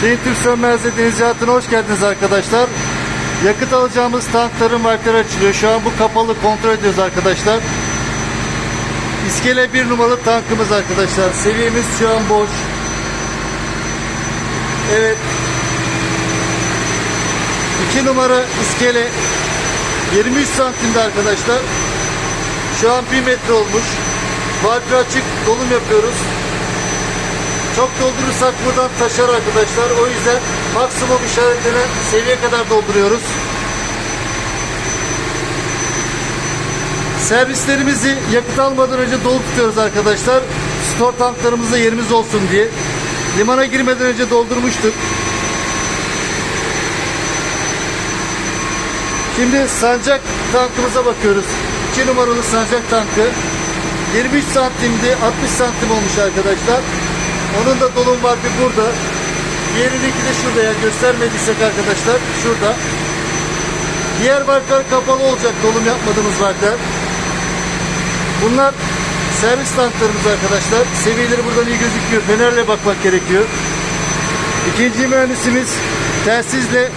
Sayın Türk Sönmez'de deniz hayatına hoş geldiniz arkadaşlar. Yakıt alacağımız tankların valfleri açılıyor. Şu an bu kapalı kontrol ediyoruz arkadaşlar. İskele bir numaralı tankımız arkadaşlar. Seviyemiz şu an boş. Evet. 2 numara iskele 23 santimde arkadaşlar. Şu an 1 metre olmuş. Valfi açık dolum yapıyoruz. Çok doldurursak buradan taşar arkadaşlar. O yüzden maksimum işaretlenen seviye kadar dolduruyoruz. Servislerimizi yakıt almadan önce dolu tutuyoruz arkadaşlar. Stor tanklarımızda yerimiz olsun diye. Limana girmeden önce doldurmuştuk. Şimdi sancak tankımıza bakıyoruz. 2 numaralı sancak tankı. 23 santimdi 60 santim olmuş arkadaşlar. Onun da dolum var bir burada. Diğerininki de şurada ya göstermediysek arkadaşlar şurada. Diğer varklar kapalı olacak dolum yapmadığımız varklar. Bunlar servis tanklarımız arkadaşlar. Seviyeleri buradan iyi gözüküyor. Fenerle bakmak gerekiyor. İkinci mühendisimiz telsizle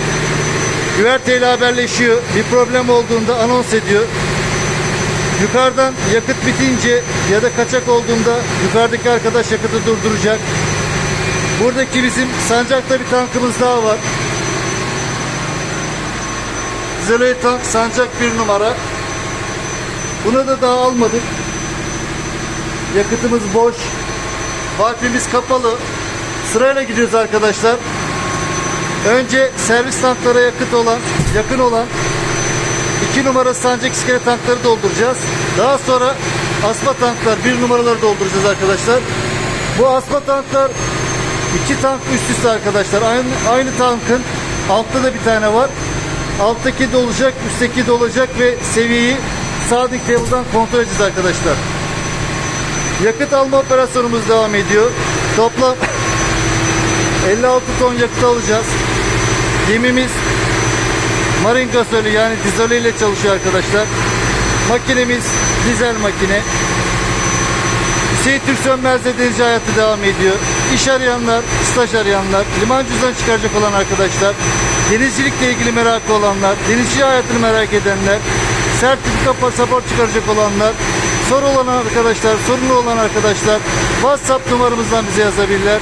güverteyle haberleşiyor. Bir problem olduğunda anons ediyor. Yukarıdan yakıt bitince ya da kaçak olduğunda yukarıdaki arkadaş yakıtı durduracak. Buradaki bizim sancakta bir tankımız daha var. Zelay tank sancak bir numara. Buna da daha almadık. Yakıtımız boş. Valfimiz kapalı. Sırayla gidiyoruz arkadaşlar. Önce servis tanklara yakıt olan, yakın olan 2 numara sancak iskele tankları dolduracağız. Daha sonra asma tanklar 1 numaraları dolduracağız arkadaşlar. Bu asma tanklar iki tank üst üste arkadaşlar. Aynı, aynı tankın altta da bir tane var. Alttaki dolacak, üstteki dolacak ve seviyeyi Sadık table'dan kontrol edeceğiz arkadaşlar. Yakıt alma operasyonumuz devam ediyor. Toplam 56 ton yakıt alacağız. Gemimiz marin gasölü yani dizolü ile çalışıyor arkadaşlar. Makinemiz dizel makine. Hüseyin Türk Sönmez'de denizci hayatı devam ediyor. İş arayanlar, staj arayanlar, liman cüzdan çıkaracak olan arkadaşlar, denizcilikle ilgili merakı olanlar, denizci hayatını merak edenler, sertifika pasaport çıkaracak olanlar, soru olan arkadaşlar, sorunlu olan arkadaşlar WhatsApp numaramızdan bize yazabilirler.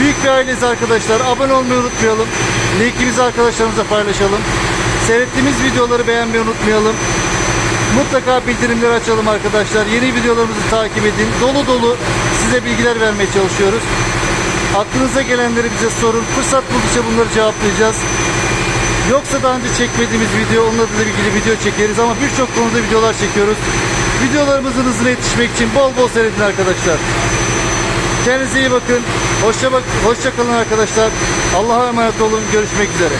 Büyük bir aileyiz arkadaşlar. Abone olmayı unutmayalım. Linkimizi arkadaşlarımıza paylaşalım. Seyrettiğimiz videoları beğenmeyi unutmayalım. Mutlaka bildirimleri açalım arkadaşlar. Yeni videolarımızı takip edin. Dolu dolu size bilgiler vermeye çalışıyoruz. Aklınıza gelenleri bize sorun. Fırsat buldukça bunları cevaplayacağız. Yoksa daha önce çekmediğimiz video, onlarla da ilgili video çekeriz ama birçok konuda videolar çekiyoruz. Videolarımızın hızına yetişmek için bol bol seyredin arkadaşlar. Kendinize iyi bakın. Hoşça bak, hoşça kalın arkadaşlar. Allah'a emanet olun. Görüşmek üzere.